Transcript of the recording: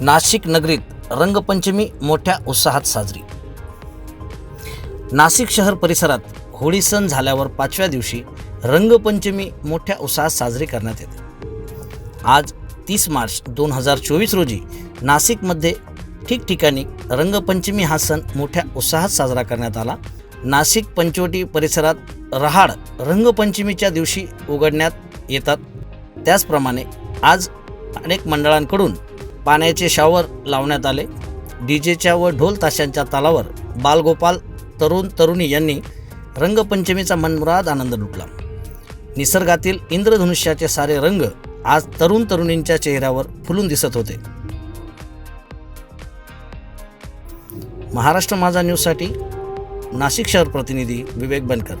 नाशिक नगरीत रंगपंचमी मोठ्या उत्साहात साजरी. नाशिक शहर परिसरात होळी सण झाल्यावर पाचव्या दिवशी रंगपंचमी मोठ्या उत्साहात साजरी करण्यात येते. आज तीस मार्च दोन हजार चोवीस रोजी नाशिकमध्ये ठिकठिकाणी रंगपंचमी हा सण मोठ्या उत्साहात साजरा करण्यात आला. नाशिक पंचवटी परिसरात रहाड रंगपंचमीच्या दिवशी उघडण्यात येतात. त्याचप्रमाणे आज अनेक मंडळांकडून पाण्याचे शावर लावण्यात आले. डीजेच्या व ढोल ताशांच्या तालावर बालगोपाल तरुण तरुणी यांनी रंगपंचमीचा मनमुराद आनंद लुटला. निसर्गातील इंद्रधनुष्याचे सारे रंग आज तरुण तरुणींच्या चेहऱ्यावर फुलून दिसत होते. महाराष्ट्र माझा न्यूजसाठी नाशिक शहर प्रतिनिधी विवेक बनकर.